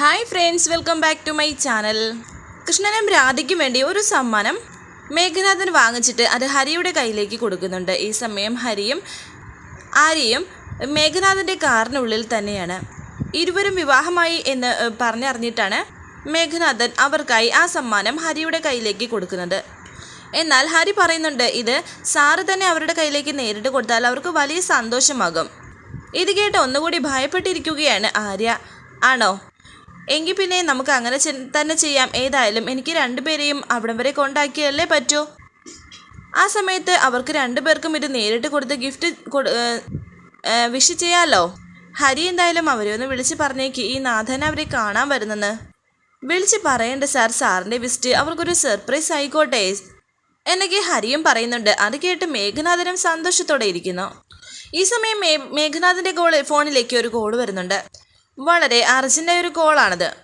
Hi friends welcome back to my channel കൃഷ്ണനും രാധയ്ക്കും വേണ്ടി ഒരു സമ്മാനം മേഘനാഥൻ വാങ്ങിച്ചിട്ട് അത് ഹരിയുടെ കയ്യിലേക്ക് കൊടുക്കുന്നുണ്ട്. ഈ സമയം ഹരിയും ആര്യയും മേഘനാഥന്റെ കാറിനുള്ളിൽ തന്നെയാണ്. ഇരുവരും വിവാഹമായി എന്ന് പറഞ്ഞറിഞ്ഞിട്ടാണ് മേഘനാഥൻ അവർക്കായി ആ സമ്മാനം ഹരിയുടെ കയ്യിലേക്ക് കൊടുക്കുന്നത്. എന്നാൽ ഹരി പറയുന്നുണ്ട് ഇത് സാറ് തന്നെ അവരുടെ കയ്യിലേക്ക് നേരിട്ട് കൊടുത്താൽ അവർക്ക് വലിയ സന്തോഷമാകും. ഇത് കേട്ട് ഒന്നുകൂടി ഭയപ്പെട്ടിരിക്കുകയാണ് ആര്യ. ആണോ? എങ്കിൽ പിന്നെ നമുക്ക് അങ്ങനെ തന്നെ ചെയ്യാം. ഏതായാലും എനിക്ക് രണ്ടുപേരെയും അവിടം വരെ കൊണ്ടാക്കിയല്ലേ പറ്റൂ? ആ സമയത്ത് അവർക്ക് രണ്ടുപേർക്കും ഇത് നേരിട്ട് കൊടുത്ത് ഗിഫ്റ്റ് വിഷ് ചെയ്യാമല്ലോ ഹരി എന്തായാലും അവരെ ഒന്ന് വിളിച്ച് പറഞ്ഞേക്ക്. ഈ നാഥൻ അവരെ കാണാൻ വരുന്നെന്ന്. വിളിച്ച് പറയണ്ട സാർ. സാറിന്റെ വിസ്റ്റ് അവർക്കൊരു സർപ്രൈസ് ആയിക്കോട്ടെ. എന്നൊക്കെ ഹരിയും പറയുന്നുണ്ട്. അത് കേട്ട് മേഘനാഥനും സന്തോഷത്തോടെ ഇരിക്കുന്നു. ഈ സമയം മേ മേഘനാഥന്റെ കോൾ ഫോണിലേക്ക് ഒരു കോൾ വരുന്നുണ്ട്. വളരെ അർജന്റായ ഒരു കോളാണത്.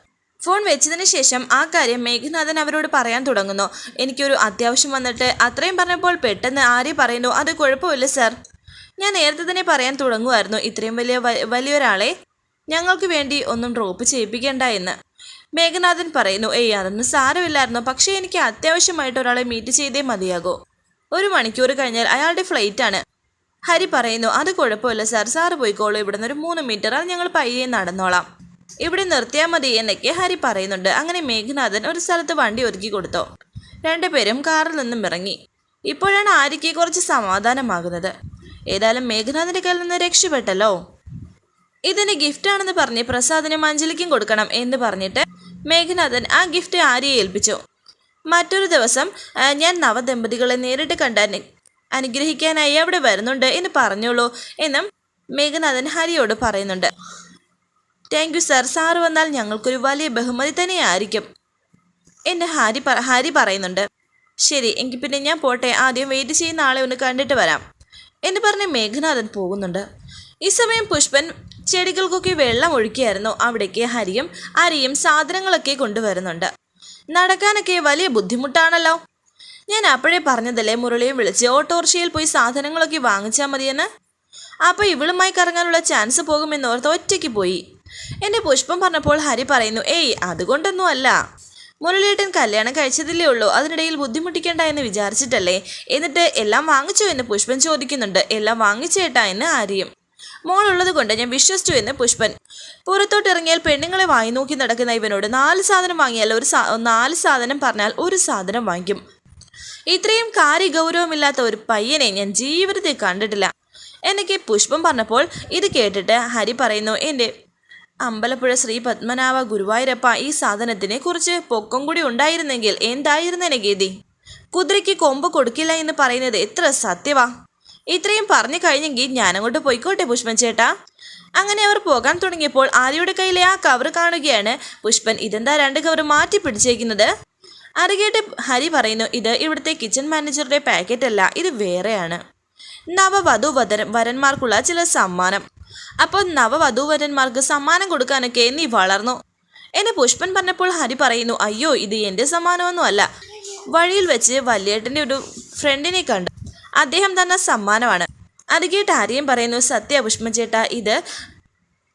ഫോൺ വെച്ചതിന് ശേഷം ആ കാര്യം മേഘനാഥൻ അവരോട് പറയാൻ തുടങ്ങുന്നു. എനിക്കൊരു അത്യാവശ്യം വന്നിട്ട് അത്രയും പറഞ്ഞപ്പോൾ പെട്ടെന്ന് ആരെ പറയുന്നു അത് കുഴപ്പമില്ല സർ. ഞാൻ നേരത്തെ തന്നെ പറയാൻ തുടങ്ങുമായിരുന്നു ഇത്രയും വലിയ വലിയൊരാളെ. ഞങ്ങൾക്ക് വേണ്ടി ഒന്നും ഡ്രോപ്പ് ചെയ്യിപ്പിക്കേണ്ട എന്ന്. മേഘനാഥൻ പറയുന്നു ഏയ് അതൊന്നും സാരമില്ലായിരുന്നു. പക്ഷേ എനിക്ക് അത്യാവശ്യമായിട്ട് ഒരാളെ മീറ്റ് ചെയ്തേ മതിയാകൂ. ഒരു മണിക്കൂർ കഴിഞ്ഞാൽ അയാളുടെ ഫ്ലൈറ്റാണ് ഹരി പറയുന്നു അത് കുഴപ്പമില്ല സാർ സാറ് പോയിക്കോളൂ. ഇവിടുന്ന് ഒരു മൂന്ന് മീറ്റർ അത് ഞങ്ങൾ പയ്യെ നടന്നോളാം. ഇവിടെ നിർത്തിയാൽ മതി എന്നൊക്കെ ഹരി പറയുന്നുണ്ട്. അങ്ങനെ മേഘനാഥൻ ഒരു സ്ഥലത്ത് വണ്ടി ഒരുക്കി കൊടുത്തു. രണ്ടുപേരും കാറിൽ നിന്നും ഇറങ്ങി. ഇപ്പോഴാണ് ആര്യയ്ക്ക് കുറച്ച് സമാധാനമാകുന്നത്. ഏതായാലും മേഘനാഥന്റെ കയ്യിൽ നിന്ന് രക്ഷപ്പെട്ടല്ലോ. ഇതിന് ഗിഫ്റ്റാണെന്ന് പറഞ്ഞ് പ്രസാദിനും അഞ്ജലിക്കും കൊടുക്കണം എന്ന് പറഞ്ഞിട്ട് മേഘനാഥൻ ആ ഗിഫ്റ്റ് ആര്യയെ ഏൽപ്പിച്ചു. മറ്റൊരു ദിവസം ഞാൻ നവദമ്പതികളെ നേരിട്ട് കണ്ട് അനു അനുഗ്രഹിക്കാനായി അവിടെ വരുന്നുണ്ട് എന്ന് പറഞ്ഞോളൂ എന്നും മേഘനാഥൻ ഹരിയോട് പറയുന്നുണ്ട്. താങ്ക് യു സാർ സാറ് വന്നാൽ ഞങ്ങൾക്കൊരു വലിയ ബഹുമതി തന്നെയായിരിക്കും എന്ന് ഹാരി ഹാരി പറയുന്നുണ്ട്. ശരി എങ്കിൽ പിന്നെ ഞാൻ പോട്ടെ. ആദ്യം വെയിറ്റ് ചെയ്യുന്ന ആളെ ഒന്ന് കണ്ടിട്ട് വരാം എന്ന് പറഞ്ഞ് മേഘനാഥൻ പോകുന്നുണ്ട്. ഈ സമയം പുഷ്പൻ ചെടികൾക്കൊക്കെ വെള്ളം ഒഴുക്കിയായിരുന്നു. അവിടേക്ക് ഹരിയും അരിയും സാധനങ്ങളൊക്കെ കൊണ്ടുവരുന്നുണ്ട്. നടക്കാനൊക്കെ വലിയ ബുദ്ധിമുട്ടാണല്ലോ. ഞാൻ അപ്പോഴേ പറഞ്ഞതല്ലേ മുരളിയെ വിളിച്ച് ഓട്ടോറിക്ഷയിൽ പോയി സാധനങ്ങളൊക്കെ വാങ്ങിച്ചാൽ മതിയെന്ന്? അപ്പോൾ ഇവളുമായി കറങ്ങാനുള്ള ചാൻസ് പോകുമെന്നോർത്ത് ഒറ്റയ്ക്ക് പോയി. എന്റെ പുഷ്പം പറഞ്ഞപ്പോൾ ഹരി പറയുന്നു ഏയ് അതുകൊണ്ടൊന്നും അല്ല. മുരളിയേട്ടൻ കല്യാണം കഴിച്ചതില്ലേ ഉള്ളൂ അതിനിടയിൽ ബുദ്ധിമുട്ടിക്കേണ്ട എന്ന് വിചാരിച്ചിട്ടല്ലേ? എന്നിട്ട് എല്ലാം വാങ്ങിച്ചോ എന്ന് പുഷ്പൻ ചോദിക്കുന്നുണ്ട് എല്ലാം വാങ്ങിച്ചേട്ടാ എന്ന് ആര്യം മോളുള്ളത് കൊണ്ട് ഞാൻ വിശ്വസിച്ചു എന്ന് പുഷ്പൻ. പുറത്തോട്ടിറങ്ങിയാൽ പെണ്ണുങ്ങളെ വായി നോക്കി നടക്കുന്ന ഇവനോട് നാല് സാധനം വാങ്ങിയാൽ ഒരു നാല് സാധനം പറഞ്ഞാൽ ഒരു സാധനം വാങ്ങിക്കും. ഇത്രയും കാര്യ ഗൗരവമില്ലാത്ത ഒരു പയ്യനെ ഞാൻ ജീവിതത്തിൽ കണ്ടിട്ടില്ല. എനിക്ക് പുഷ്പം പറഞ്ഞപ്പോൾ ഇത് കേട്ടിട്ട് ഹരി പറയുന്നു എന്റെ അമ്പലപ്പുഴ ശ്രീ പത്മനാഭ ഗുരുവായൂരപ്പ ഈ സാധനത്തിനെ കുറിച്ച് പൊക്കം കൂടി ഉണ്ടായിരുന്നെങ്കിൽ എന്തായിരുന്നേനെ ഗീതി? കുതിരയ്ക്ക് കൊമ്പ് കൊടുക്കില്ല എന്ന് പറയുന്നത് എത്ര സത്യവാ? ഇത്രയും പറഞ്ഞു കഴിഞ്ഞെങ്കിൽ ഞാനങ്ങോട്ട് പോയിക്കോട്ടെ പുഷ്പൻ ചേട്ടാ. അങ്ങനെ അവർ പോകാൻ തുടങ്ങിയപ്പോൾ ആര്യയുടെ കയ്യിലെ ആ കവർ കാണുകയാണ് പുഷ്പൻ. ഇതെന്താ രണ്ട് കവർ മാറ്റി പിടിച്ചേക്കുന്നത്? അറികേട്ട് ഹരി പറയുന്നു ഇത് ഇവിടുത്തെ കിച്ചൺ മാനേജറുടെ പാക്കറ്റ് അല്ല ഇത് വേറെയാണ്. നവവധു വധ വരന്മാർക്കുള്ള ചില സമ്മാനം. അപ്പോൾ നവവധു വരന്മാർക്ക് സമ്മാനം കൊടുക്കാനൊക്കെ നീ വളർന്നു. എന്നെ പുഷ്പൻ പറഞ്ഞപ്പോൾ ഹരി പറയുന്നു അയ്യോ ഇത് എന്റെ സമ്മാനമൊന്നും അല്ല. വഴിയിൽ വെച്ച് വല്യേട്ടന്റെ ഒരു ഫ്രണ്ടിനെ കണ്ടു. അദ്ദേഹം തന്നെ സമ്മാനമാണ്. അത് കേട്ട് ആരെയും പറയുന്നു സത്യ പുഷ്പചേട്ട ഇത്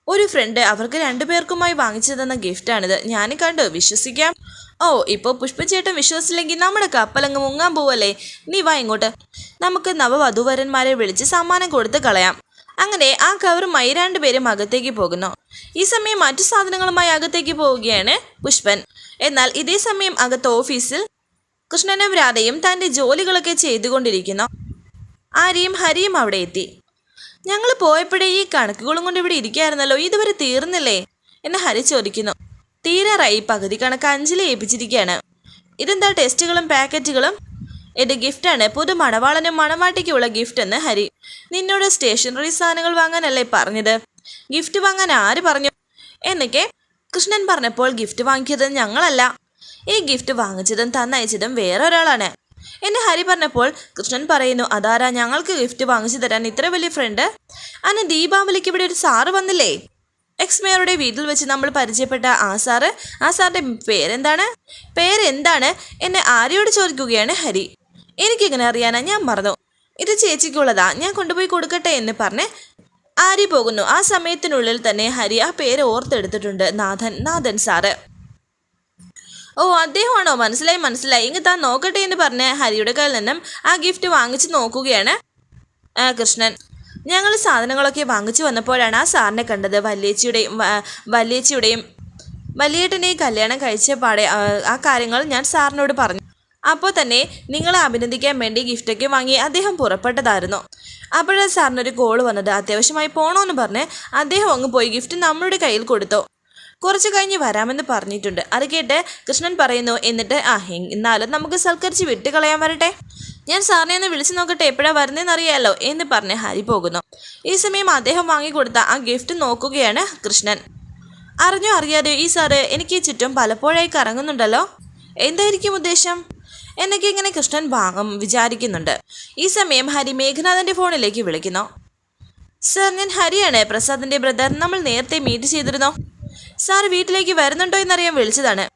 ഒരു ഫ്രണ്ട് അവർക്ക് രണ്ടുപേർക്കുമായി വാങ്ങിച്ചു തന്ന ഗിഫ്റ്റാണിത് ഞാൻ കണ്ടു. വിശ്വസിക്കാം. ഓ ഇപ്പോൾ പുഷ്പചേട്ടൻ വിശ്വസിച്ചില്ലെങ്കിൽ നമ്മുടെ കപ്പലങ്ങ് മുങ്ങാൻ പോവല്ലേ? നീ വാ ഇങ്ങോട്ട്. നമുക്ക് നവവധുവരന്മാരെ വിളിച്ച് സമ്മാനം കൊടുത്ത് കളയാം. അങ്ങനെ ആ കവറുമായി രണ്ടുപേരും അകത്തേക്ക് പോകുന്നു. ഈ സമയം മറ്റു സാധനങ്ങളുമായി അകത്തേക്ക് പോവുകയാണ് പുഷ്പൻ. എന്നാൽ ഇതേ സമയം അകത്ത് ഓഫീസിൽ കൃഷ്ണനും രാധയും തന്റെ ജോലികളൊക്കെ ചെയ്തുകൊണ്ടിരിക്കുന്നു. ആര്യയും ഹരിയും അവിടെ എത്തി. ഞങ്ങൾ പോയപ്പോഴേ ഈ കണക്കുകളും കൊണ്ട് ഇവിടെ ഇരിക്കായിരുന്നല്ലോ. ഇതുവരെ തീർന്നില്ലേ? എന്ന് ഹരി ചോദിക്കുന്നു. തീരാറായി പകുതി കണക്ക് അഞ്ചിൽ ഏൽപ്പിച്ചിരിക്കുകയാണ് ഇതെന്താ ടെസ്റ്റുകളും പാക്കറ്റുകളും? എന്റെ ഗിഫ്റ്റാണ്. പുതു മണവാളനും മണവാട്ടിക്കുള്ള ഗിഫ്റ്റ് എന്ന് ഹരി. നിന്നോട് സ്റ്റേഷനറി സാധനങ്ങൾ വാങ്ങാനല്ലേ പറഞ്ഞത്? ഗിഫ്റ്റ് വാങ്ങാൻ ആര് പറഞ്ഞു? എന്നൊക്കെ കൃഷ്ണൻ പറഞ്ഞപ്പോൾ ഗിഫ്റ്റ് വാങ്ങിയത് ഞങ്ങളല്ല. ഈ ഗിഫ്റ്റ് വാങ്ങിച്ചതും തന്നയച്ചതും വേറെ ഒരാളാണ്. എന്നെ ഹരി പറഞ്ഞപ്പോൾ കൃഷ്ണൻ പറയുന്നു അതാരാ ഞങ്ങൾക്ക് ഗിഫ്റ്റ് വാങ്ങിച്ചു തരാൻ ഇത്ര വലിയ ഫ്രണ്ട് അന്ന് ദീപാവലിക്ക് ഇവിടെ ഒരു സാറ് വന്നില്ലേ? എക്സ് മേയറുടെ വീട്ടിൽ വെച്ച് നമ്മൾ പരിചയപ്പെട്ട ആ സാറ് ആ സാറിന്റെ പേരെന്താണ്? പേരെന്താണ്? എന്നെ ആര്യോട് ചോദിക്കുകയാണ് ഹരി. എനിക്കിങ്ങനെ അറിയാനാ ഞാൻ മറന്നു. ഇത് ചേച്ചിക്കുള്ളതാ ഞാൻ കൊണ്ടുപോയി കൊടുക്കട്ടെ എന്ന് പറഞ്ഞ് ആരി പോകുന്നു. ആ സമയത്തിനുള്ളിൽ തന്നെ ഹരി ആ പേര് ഓർത്തെടുത്തിട്ടുണ്ട് നാഥൻ നാഥൻ സാറ്. ഓ അദ്ദേഹമാണോ? മനസ്സിലായി മനസ്സിലായി. ഇങ്ങ് താൻ നോക്കട്ടെ എന്ന് പറഞ്ഞ് ഹരിയുടെ കയ്യിൽ നിന്നും ആ ഗിഫ്റ്റ് വാങ്ങിച്ച് നോക്കുകയാണ് കൃഷ്ണൻ. ഞങ്ങൾ സാധനങ്ങളൊക്കെ വാങ്ങിച്ചു വന്നപ്പോഴാണ് ആ സാറിനെ കണ്ടത്. വല്യേച്ചിയുടെയും വല്യേച്ചിയുടെയും വലിയേട്ടനെയും കല്യാണം കഴിച്ച പാടെ ആ, കാര്യങ്ങൾ ഞാൻ സാറിനോട് പറഞ്ഞു. അപ്പോൾ തന്നെ നിങ്ങളെ അഭിനന്ദിക്കാൻ വേണ്ടി ഗിഫ്റ്റൊക്കെ വാങ്ങി അദ്ദേഹം പുറപ്പെട്ടതായിരുന്നു. അപ്പോഴാണ് സാറിനൊരു കോൾ വന്നത്. അത്യാവശ്യമായി പോകണമെന്ന് പറഞ്ഞ് അദ്ദേഹം അങ്ങ് പോയി ഗിഫ്റ്റ് നമ്മളുടെ കയ്യിൽ കൊടുത്തു. കുറച്ച് കഴിഞ്ഞ് വരാമെന്ന് പറഞ്ഞിട്ടുണ്ട്. അത് കേട്ട് കൃഷ്ണൻ പറയുന്നു എന്നിട്ട് ആ എന്നാലും നമുക്ക് സൽക്കരിച്ച് വിട്ടുകളയാൻ വരട്ടെ? ഞാൻ സാറിനെ ഒന്ന് വിളിച്ചു നോക്കട്ടെ എപ്പോഴാണ് വരുന്നതെന്ന് അറിയാലോ എന്ന് പറഞ്ഞ് ഹരി പോകുന്നു. ഈ സമയം അദ്ദേഹം വാങ്ങിക്കൊടുത്ത ആ ഗിഫ്റ്റ് നോക്കുകയാണ് കൃഷ്ണൻ. അറിഞ്ഞോ അറിയാതെ ഈ സാറ് എനിക്ക് ചുറ്റും പലപ്പോഴായി കറങ്ങുന്നുണ്ടല്ലോ? എന്തായിരിക്കും ഉദ്ദേശം? എന്നൊക്കെ ഇങ്ങനെ കൃഷ്ണൻ ഭാഗം വിചാരിക്കുന്നുണ്ട്. ഈ സമയം ഹരി മേഘനാഥന്റെ ഫോണിലേക്ക് വിളിക്കുന്നു. സാർ ഞാൻ ഹരിയാണ്. പ്രസാദിന്റെ ബ്രദർ നമ്മൾ നേരത്തെ മീറ്റ് ചെയ്തിരുന്നോ. സാർ വീട്ടിലേക്ക് വരുന്നുണ്ടോ എന്നറിയാൻ വിളിച്ചതാണ്.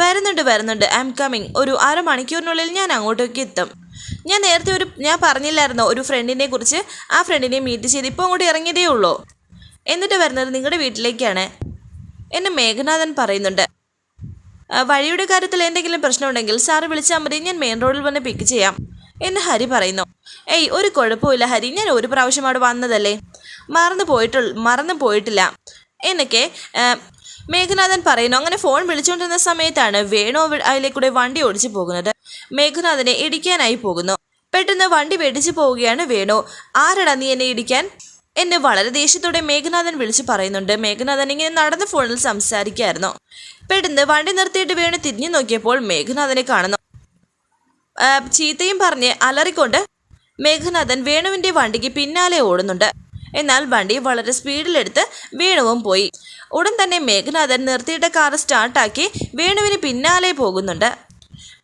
വരുന്നുണ്ട് വരുന്നുണ്ട്. I'm coming. ഒരു അരമണിക്കൂറിനുള്ളിൽ ഞാൻ അങ്ങോട്ടേക്ക് എത്തും. ഞാൻ നേരത്തെ ഒരു ഞാൻ പറഞ്ഞില്ലായിരുന്നോ ഒരു ഫ്രണ്ടിനെ കുറിച്ച്? ആ ഫ്രണ്ടിനെ മീറ്റ് ചെയ്ത് ഇപ്പോൾ അങ്ങോട്ട് ഇറങ്ങിയതേ ഉള്ളൂ. എന്നിട്ട് വരുന്നത് നിങ്ങളുടെ വീട്ടിലേക്കാണ്. എന്നെ മേഘനാഥൻ പറയുന്നുണ്ട്. വഴിയുടെ കാര്യത്തിൽ എന്തെങ്കിലും പ്രശ്നമുണ്ടെങ്കിൽ സാറ് വിളിച്ചാൽ മതി. ഞാൻ മെയിൻ റോഡിൽ വന്ന് പിക്ക് ചെയ്യാം. എന്ന് ഹരി പറയുന്നു. ഏയ് ഒരു കുഴപ്പമില്ല ഹരി. ഞാൻ ഒരു പ്രാവശ്യം അവിടെ വന്നതല്ലേ. മറന്നു പോയിട്ടുള്ള മറന്നു പോയിട്ടില്ല. എന്നൊക്കെ മേഘനാഥൻ പറയുന്നു അങ്ങനെ ഫോൺ വിളിച്ചുകൊണ്ടിരുന്ന സമയത്താണ് വേണു അതിലേക്കൂടെ വണ്ടി ഓടിച്ചു പോകുന്നത്. മേഘനാഥനെ ഇടിക്കാനായി പോകുന്നു. പെട്ടെന്ന് വണ്ടി വെടിച്ചു പോവുകയാണ് വേണു. ആരടാ നീ എന്നെ ഇടിക്കാൻ? എന്നെ വളരെ ദേഷ്യത്തോടെ മേഘനാഥൻ വിളിച്ചു പറയുന്നുണ്ട്. മേഘനാഥൻ ഇങ്ങനെ നടന്ന ഫോണിൽ സംസാരിക്കായിരുന്നു. പെട്ടെന്ന് വണ്ടി നിർത്തിയിട്ട് വേണു തിരിഞ്ഞു നോക്കിയപ്പോൾ മേഘനാഥനെ കാണുന്നു. ചീത്തയും പറഞ്ഞ് അലറിക്കൊണ്ട് മേഘനാഥൻ വേണുവിന്റെ വണ്ടിക്ക് പിന്നാലെ ഓടുന്നുണ്ട്. എന്നാൽ വണ്ടി വളരെ സ്പീഡിലെടുത്ത് വേണുവും പോയി. ഉടൻ തന്നെ മേഘനാഥൻ നിർത്തിയിട്ട കാർ സ്റ്റാർട്ടാക്കി വേണുവിന് പിന്നാലെ പോകുന്നുണ്ട്.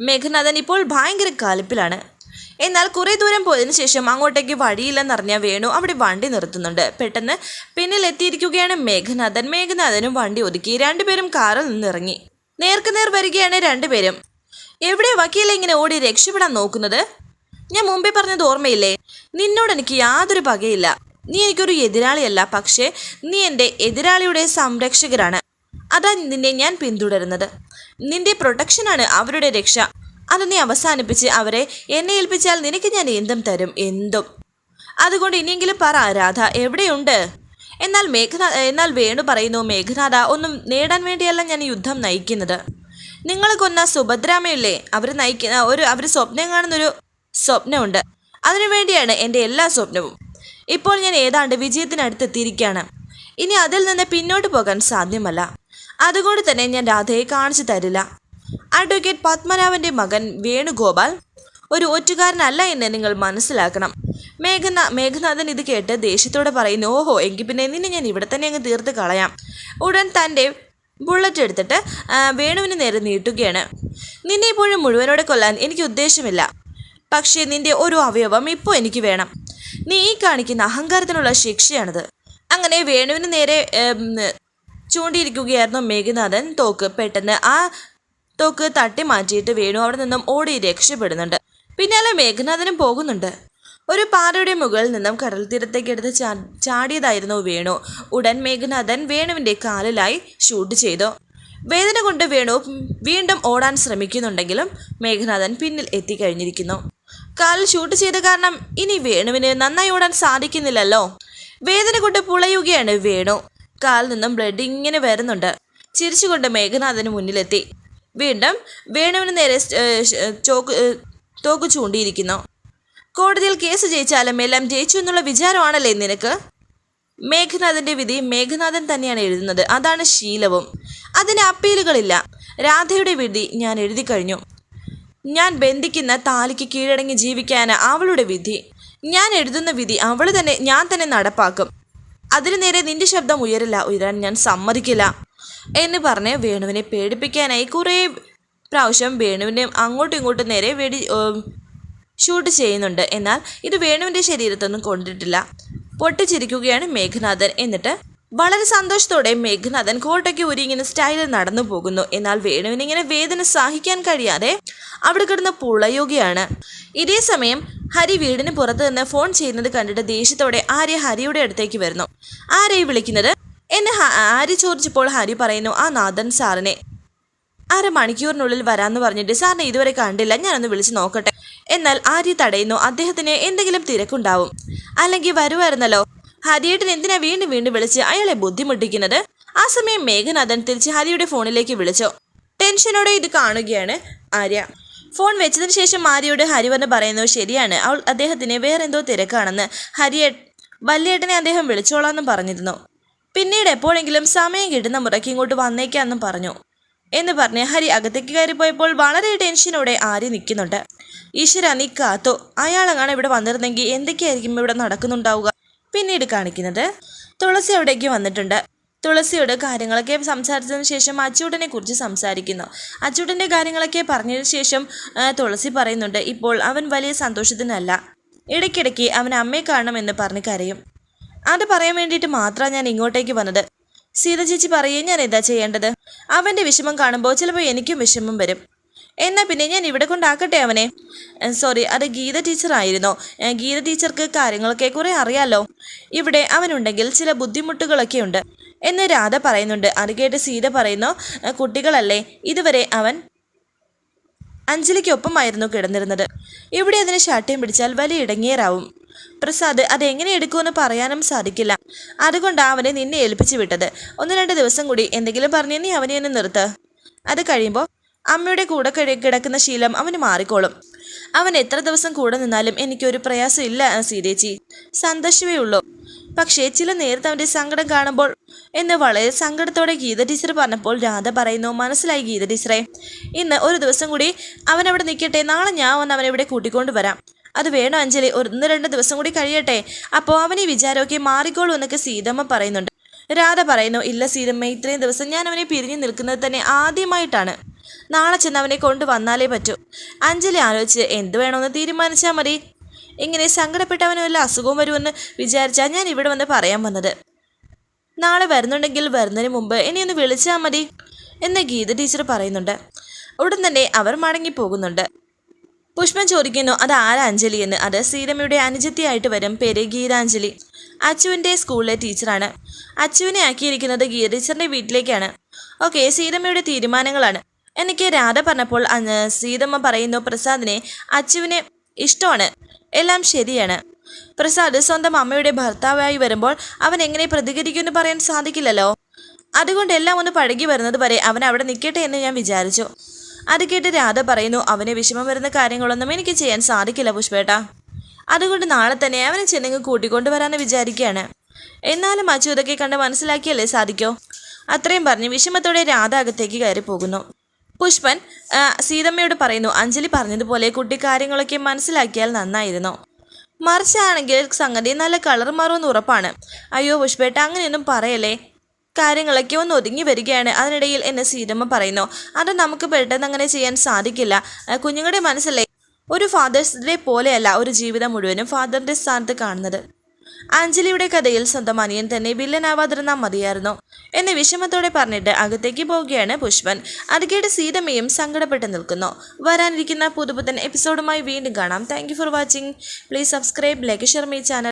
മേഘനാഥൻ ഇപ്പോൾ ഭയങ്കര കാലിപ്പിലാണ്. എന്നാൽ കുറേ ദൂരം പോയതിനു ശേഷം അങ്ങോട്ടേക്ക് വഴിയില്ലെന്നറിഞ്ഞ വേണു അവിടെ വണ്ടി നിർത്തുന്നുണ്ട്. പെട്ടെന്ന് പിന്നിൽ എത്തിയിരിക്കുകയാണ് മേഘനാഥൻ. മേഘനാഥനും വണ്ടി ഒതുക്കി രണ്ടുപേരും കാറിൽ നിന്നിറങ്ങി. നേർക്കുനേർ വരികയാണ് രണ്ടുപേരും. എവിടെ വക്കീലെ ഇങ്ങനെ ഓടി രക്ഷപ്പെടാൻ നോക്കുന്നത്? ഞാൻ മുമ്പേ പറഞ്ഞത് ഓർമ്മയില്ലേ? നിന്നോട് എനിക്ക് യാതൊരു പകയില്ല നീ എനിക്കൊരു എതിരാളിയല്ല പക്ഷേ നീ എന്റെ എതിരാളിയുടെ സംരക്ഷകരാണ്. അതാ നിന്നെ ഞാൻ പിന്തുടരുന്നത്. നിന്റെ പ്രൊട്ടക്ഷനാണ് അവരുടെ രക്ഷ. അത് നീ അവസാനിപ്പിച്ച് അവരെ എന്നെ ഏൽപ്പിച്ചാൽ നിനക്ക് ഞാൻ എന്തും തരും? എന്തും. അതുകൊണ്ട് ഇനിയെങ്കിലും പറ രാധ എവിടെയുണ്ട്? എന്നാൽ മേഘനാഥ എന്നാൽ വേണു പറയുന്നു മേഘനാഥ ഒന്നും നേടാൻ വേണ്ടിയല്ല ഞാൻ യുദ്ധം നയിക്കുന്നത്. നിങ്ങൾ കൊന്ന സുഭദ്രാമയല്ലേ? അവർ നയിക്കുന്ന ഒരു അവർ സ്വപ്നം കാണുന്നൊരു സ്വപ്നമുണ്ട്. അതിനുവേണ്ടിയാണ് എന്റെ എല്ലാ സ്വപ്നവും. ഇപ്പോൾ ഞാൻ ഏതാണ്ട് വിജയത്തിനടുത്തെത്തിയിരിക്കുകയാണ്. ഇനി അതിൽ നിന്ന് പിന്നോട്ട് പോകാൻ സാധ്യമല്ല. അതുകൊണ്ട് തന്നെ ഞാൻ രാധയെ കാണിച്ചു തരില്ല. അഡ്വക്കേറ്റ് പത്മനാഭന്റെ മകൻ വേണുഗോപാൽ ഒരു ഒറ്റുകാരനല്ല എന്ന് നിങ്ങൾ മനസ്സിലാക്കണം. മേഘന മേഘനാഥൻ ഇത് കേട്ട് ദേഷ്യത്തോടെ പറയുന്നു ഓഹോ എങ്കിൽ പിന്നെ നിന്നെ ഞാൻ ഇവിടെ തന്നെ അങ്ങ് തീർത്ത് കളയാം? ഉടൻ തന്റെ ബുള്ളറ്റ് എടുത്തിട്ട് വേണുവിന് നേരെ നീട്ടുകയാണ്. നിന്നെ ഇപ്പോഴും മുഴുവനോടെ കൊല്ലാൻ എനിക്ക് ഉദ്ദേശമില്ല. പക്ഷേ നിന്റെ ഒരു അവയവം ഇപ്പോൾ എനിക്ക് വേണം. നീ കാണിക്കുന്ന അഹങ്കാരത്തിനുള്ള ശിക്ഷയാണിത്. അങ്ങനെ വേണുവിന് നേരെ ചൂണ്ടിയിരിക്കുകയായിരുന്നു മേഘനാഥൻ. തോക്ക് പെട്ടെന്ന് ആ തോക്ക് തട്ടി മാറ്റിയിട്ട് വേണു അവിടെ നിന്നും ഓടി രക്ഷപ്പെടുന്നുണ്ട്. പിന്നാലെ മേഘനാഥനും പോകുന്നുണ്ട്. ഒരു പാറയുടെ മുകളിൽ നിന്നും കടൽ തീരത്തേക്ക് എടുത്ത് ചാടിയതായിരുന്നു വേണു. ഉടൻ മേഘനാഥൻ വേണുവിന്റെ കാലിലായി ഷൂട്ട് ചെയ്തു. വേദന കൊണ്ട് വേണു വീണ്ടും ഓടാൻ ശ്രമിക്കുന്നുണ്ടെങ്കിലും മേഘനാഥൻ പിന്നിൽ എത്തിക്കഴിഞ്ഞിരിക്കുന്നു. കാലിൽ ഷൂട്ട് ചെയ്ത കാരണം ഇനി വേണുവിന് നന്നായി ഓടാൻ സാധിക്കുന്നില്ലല്ലോ. വേദന കൊണ്ട് പുളയുകയാണ് വേണു. കാലിൽ നിന്നും ബ്ലഡ് ഇങ്ങനെ വരുന്നുണ്ട്. ചിരിച്ചുകൊണ്ട് മേഘനാഥന് മുന്നിലെത്തി. വീണ്ടും വേണുവിന് നേരെ ചോക്ക് തോക്ക് ചൂണ്ടിയിരിക്കുന്നു. കോടതിയിൽ കേസ് ജയിച്ചാലും എല്ലാം ജയിച്ചു എന്നുള്ള വിചാരമാണല്ലേ നിനക്ക്? മേഘനാഥന്റെ വിധി മേഘനാഥൻ തന്നെയാണ് എഴുതുന്നത്. അതാണ് ശീലവും. അതിന് അപ്പീലുകളില്ല. രാധയുടെ വിധി ഞാൻ എഴുതി കഴിഞ്ഞു ഞാൻ ബന്ധിക്കുന്ന താലിക്ക് കീഴടങ്ങി ജീവിക്കാൻ അവളുടെ വിധി. ഞാൻ എഴുതുന്ന വിധി അവൾ തന്നെ ഞാൻ തന്നെ നടപ്പാക്കും. അതിനു നേരെ നിന്റെ ശബ്ദം ഉയരില്ല ഉയരാൻ ഞാൻ സമ്മതിക്കില്ല. എന്ന് പറഞ്ഞ് വേണുവിനെ പേടിപ്പിക്കാനായി കുറേ പ്രാവശ്യം വേണുവിനെ അങ്ങോട്ടും ഇങ്ങോട്ടും നേരെ വെടി ഷൂട്ട് ചെയ്യുന്നുണ്ട്. എന്നാൽ ഇത് വേണുവിന്റെ ശരീരത്തൊന്നും കൊണ്ടിട്ടില്ല. പൊട്ടിച്ചിരിക്കുകയാണ് മേഘനാഥൻ. എന്നിട്ട് വളരെ സന്തോഷത്തോടെ മേഘനാഥൻ കോട്ടയ്ക്ക് ഒരു ഇങ്ങനെ സ്റ്റൈലിൽ നടന്നു പോകുന്നു. എന്നാൽ വേണുവിന് ഇങ്ങനെ വേദന സഹിക്കാൻ കഴിയാതെ അവിടെ കിടന്ന് പുളയുകയാണ്. ഇതേ സമയം ഹരി വീടിന് പുറത്ത് നിന്ന് ഫോൺ ചെയ്യുന്നത് കണ്ടിട്ട് ദേഷ്യത്തോടെ ആര്യ ഹരിയുടെ അടുത്തേക്ക് വരുന്നു. ആരെയും വിളിക്കുന്നത്? എന്നെ ആര്യ ചോദിച്ചപ്പോൾ ഹരി പറയുന്നു ആ നാഥൻ സാറിനെ. അര മണിക്കൂറിനുള്ളിൽ വരാമെന്ന് പറഞ്ഞിട്ട് സാറിനെ ഇതുവരെ കണ്ടില്ല ഞാനൊന്ന് വിളിച്ച് നോക്കട്ടെ. എന്നാൽ ആര്യ തടയുന്നു അദ്ദേഹത്തിന് എന്തെങ്കിലും തിരക്കുണ്ടാവും. അല്ലെങ്കിൽ വരുമായിരുന്നല്ലോ. ഹരിയേട്ടൻ എന്തിനാ വീണ്ടും വീണ്ടും വിളിച്ച് അയാളെ ബുദ്ധിമുട്ടിക്കുന്നത്? ആ സമയം മേഘനാഥൻ തിരിച്ച് ഹരിയുടെ ഫോണിലേക്ക് വിളിച്ചു. ടെൻഷനോടെ ഇത് കാണുകയാണ് ആര്യ. ഫോൺ വെച്ചതിന് ശേഷം ആര്യയോട് ഹരി വന്ന് പറയുന്നത് ശരിയാണ്. അവൾ അദ്ദേഹത്തിന് വേറെന്തോ തിരക്കാണെന്ന്. ഹരിയെ വല്യേട്ടനെ അദ്ദേഹം വിളിച്ചോളാമെന്നും പറഞ്ഞിരുന്നു. പിന്നീട് എപ്പോഴെങ്കിലും സമയം കിട്ടുന്ന മുറയ്ക്ക് ഇങ്ങോട്ട് വന്നേക്കാന്നും പറഞ്ഞു എന്ന് പറഞ്ഞ് ഹരി അകത്തേക്ക് കയറിപ്പോയപ്പോൾ വളരെ ടെൻഷനോടെ ആര്യ നിൽക്കുന്നുണ്ട്. ഈശ്വര നീ കാത്തോ. അയാളെങ്ങാണ് ഇവിടെ വന്നിരുന്നെങ്കിൽ എന്തൊക്കെയായിരിക്കും ഇവിടെ നടക്കുന്നുണ്ടാവുക? പിന്നീട് കാണിക്കുന്നത് തുളസി അവിടേക്ക് വന്നിട്ടുണ്ട്. തുളസിയോട് കാര്യങ്ങളൊക്കെ സംസാരിച്ചതിന് ശേഷം അച്ചൂട്ടനെ കുറിച്ച് സംസാരിക്കുന്നു. അച്ചൂട്ടന്റെ കാര്യങ്ങളൊക്കെ പറഞ്ഞതിന് ശേഷം തുളസി പറയുന്നുണ്ട് ഇപ്പോൾ അവൻ വലിയ സന്തോഷത്തിനല്ല. ഇടയ്ക്കിടയ്ക്ക് അവൻ അമ്മയെ കാണണമെന്ന് പറഞ്ഞ് കരയും. അത് പറയാൻ വേണ്ടിയിട്ട് മാത്രമാണ് ഞാൻ ഇങ്ങോട്ടേക്ക് വന്നത്. സീത ചേച്ചി പറയേ ഞാൻ എന്താ ചെയ്യേണ്ടത്? അവന്റെ വിഷമം കാണുമ്പോൾ ചിലപ്പോൾ എനിക്കും വിഷമം വരും. എന്നാൽ പിന്നെ ഞാൻ ഇവിടെ കൊണ്ടാക്കട്ടെ അവനെ? സോറി അത് ഗീത ടീച്ചറായിരുന്നു. ഗീത ടീച്ചർക്ക് കാര്യങ്ങളൊക്കെ കുറേ അറിയാലോ? ഇവിടെ അവനുണ്ടെങ്കിൽ ചില ബുദ്ധിമുട്ടുകളൊക്കെ ഉണ്ട് എന്ന് രാധ പറയുന്നുണ്ട്. അത് കേട്ട് സീത പറയുന്നു കുട്ടികളല്ലേ ഇതുവരെ അവൻ അഞ്ജലിക്കൊപ്പമായിരുന്നു കിടന്നിരുന്നത്. ഇവിടെ അതിന് ശാഠ്യം പിടിച്ചാൽ വലിയ ഇടങ്ങിയറാവും പ്രസാദ് അതെങ്ങനെ എടുക്കുമെന്ന് പറയാനും സാധിക്കില്ല. അതുകൊണ്ടാണ് അവനെ നിന്നെ ഏൽപ്പിച്ചു വിട്ടത്. ഒന്ന് രണ്ട് ദിവസം കൂടി എന്തെങ്കിലും പറഞ്ഞു നീ അവനെ ഒന്ന് നിർത്ത്. അത് കഴിയുമ്പോൾ അമ്മയുടെ കൂടെ കിടക്കുന്ന ശീലം അവന് മാറിക്കോളും. അവൻ എത്ര ദിവസം കൂടെ നിന്നാലും എനിക്കൊരു പ്രയാസം ഇല്ല സീതേച്ചി. സന്തോഷമേ ഉള്ളൂ പക്ഷേ ചില നേരത്തെ അവന്റെ സങ്കടം കാണുമ്പോൾ എന്ന് വളരെ സങ്കടത്തോടെ ഗീത ടീച്ചർ പറഞ്ഞപ്പോൾ രാധ പറയുന്നു മനസ്സിലായി ഗീത ടീച്ചറെ. ഇന്ന് ഒരു ദിവസം കൂടി അവൻ അവിടെ നിൽക്കട്ടെ. നാളെ ഞാൻ വന്ന് അവനെ ഇവിടെ കൂട്ടിക്കൊണ്ട് വരാം. അത് വേണോ അഞ്ജലി? ഒരു ഒന്ന് രണ്ട് ദിവസം കൂടി കഴിയട്ടെ. അപ്പോൾ അവൻ ഈ വിചാരമൊക്കെ മാറിക്കോളൂ എന്നൊക്കെ സീതമ്മ പറയുന്നുണ്ട്. രാധ പറയുന്നു ഇല്ല സീതമ്മ ഇത്രയും ദിവസം ഞാൻ അവനെ പിരിഞ്ഞു നിൽക്കുന്നത് തന്നെ ആദ്യമായിട്ടാണ്. നാളെ ചെന്ന് അവനെ കൊണ്ടുവന്നാലേ പറ്റൂ. അഞ്ജലി ആലോചിച്ച് എന്ത് വേണമെന്ന് തീരുമാനിച്ചാൽ മതി. ഇങ്ങനെ സങ്കടപ്പെട്ടവന് വല്ല അസുഖവും വരുമെന്ന് വിചാരിച്ചാൽ ഞാൻ ഇവിടെ വന്ന് പറയാൻ വന്നത്. നാളെ വരുന്നുണ്ടെങ്കിൽ വരുന്നതിന് മുമ്പ് ഇനി ഒന്ന് വിളിച്ചാൽ മതി എന്ന് ഗീത ടീച്ചർ പറയുന്നുണ്ട്. ഉടൻ തന്നെ അവർ മടങ്ങി പോകുന്നുണ്ട്. പുഷ്പം ചോദിക്കുന്നു അത് ആരാ അഞ്ജലി എന്ന്? അത് സീതമ്മയുടെ അനുജത്തിയായിട്ട് വരും പേര് ഗീതാഞ്ജലി. അച്ചുവിന്റെ സ്കൂളിലെ ടീച്ചറാണ്. അച്ചുവിനെ ആക്കിയിരിക്കുന്നത് ഗീത ടീച്ചറിന്റെ വീട്ടിലേക്കാണ്. ഓക്കെ സീതമ്മയുടെ തീരുമാനങ്ങളാണ്. എനിക്ക് രാധ പറഞ്ഞപ്പോൾ സീതമ്മ പറയുന്നു പ്രസാദിനെ അച്ചുവിനെ ഇഷ്ടമാണ്. എല്ലാം ശരിയാണ്. പ്രസാദ് സ്വന്തം അമ്മയുടെ ഭർത്താവായി വരുമ്പോൾ അവൻ എങ്ങനെ പ്രതികരിക്കുമെന്ന് പറയാൻ സാധിക്കില്ലല്ലോ? അതുകൊണ്ട് എല്ലാം ഒന്ന് പഴകി വരുന്നത് വരെ അവൻ അവിടെ നിൽക്കട്ടെ എന്ന് ഞാൻ വിചാരിച്ചു. അത് കേട്ട് രാധ പറയുന്നു അവനെ വിഷമം വരുന്ന കാര്യങ്ങളൊന്നും എനിക്ക് ചെയ്യാൻ സാധിക്കില്ല പുഷ്പേട്ട. അതുകൊണ്ട് നാളെ തന്നെ അവനെ ചെന്നെങ്കിൽ കൂട്ടിക്കൊണ്ടുവരാമെന്ന് വിചാരിക്കുകയാണ്. എന്നാലും അച്ചു ഇതൊക്കെ കണ്ട് മനസ്സിലാക്കിയല്ലേ സാധിക്കോ? അത്രയും പറഞ്ഞ് വിഷമത്തോടെ രാധ അകത്തേക്ക് കയറി പോകുന്നു പുഷ്പൻ സീതമ്മയോട് പറയുന്നു അഞ്ജലി പറഞ്ഞതുപോലെ കുട്ടി കാര്യങ്ങളൊക്കെ മനസ്സിലാക്കിയാൽ നന്നായിരുന്നു. മറിച്ചാണെങ്കിൽ സംഗതി നല്ല കളർ മാറുമെന്ന് ഉറപ്പാണ്. അയ്യോ പുഷ്പേട്ട അങ്ങനെയൊന്നും പറയല്ലേ? കാര്യങ്ങളൊക്കെ ഒന്ന് ഒതുങ്ങി വരികയാണ്. അതിനിടയിൽ എന്നെ സീതമ്മ പറയുന്നു അത് നമുക്ക് പെട്ടെന്ന് അങ്ങനെ ചെയ്യാൻ സാധിക്കില്ല. കുഞ്ഞുങ്ങളുടെ മനസ്സല്ലേ? ഒരു ഫാദേഴ്സ് ഡേ പോലെയല്ല ഒരു ജീവിതം മുഴുവനും ഫാദറിന്റെ സ്ഥാനത്ത് കാണുന്നത്. അഞ്ജലിയുടെ കഥയിൽ സ്വന്തം അനിയൻ തന്നെ വില്ലനാവാതിരുന്നാൽ മതിയായിരുന്നു. എന്ന് വിഷമത്തോടെ പറഞ്ഞിട്ട് അകത്തേക്ക് പോവുകയാണ് പുഷ്പൻ. അത് കേട്ട് സീതമ്മയും സങ്കടപ്പെട്ട് നിൽക്കുന്നു. വരാനിരിക്കുന്ന പുതുപുത്തൻ എപ്പിസോഡുമായി വീണ്ടും കാണാം. Thank for watching please subscribe like share my channel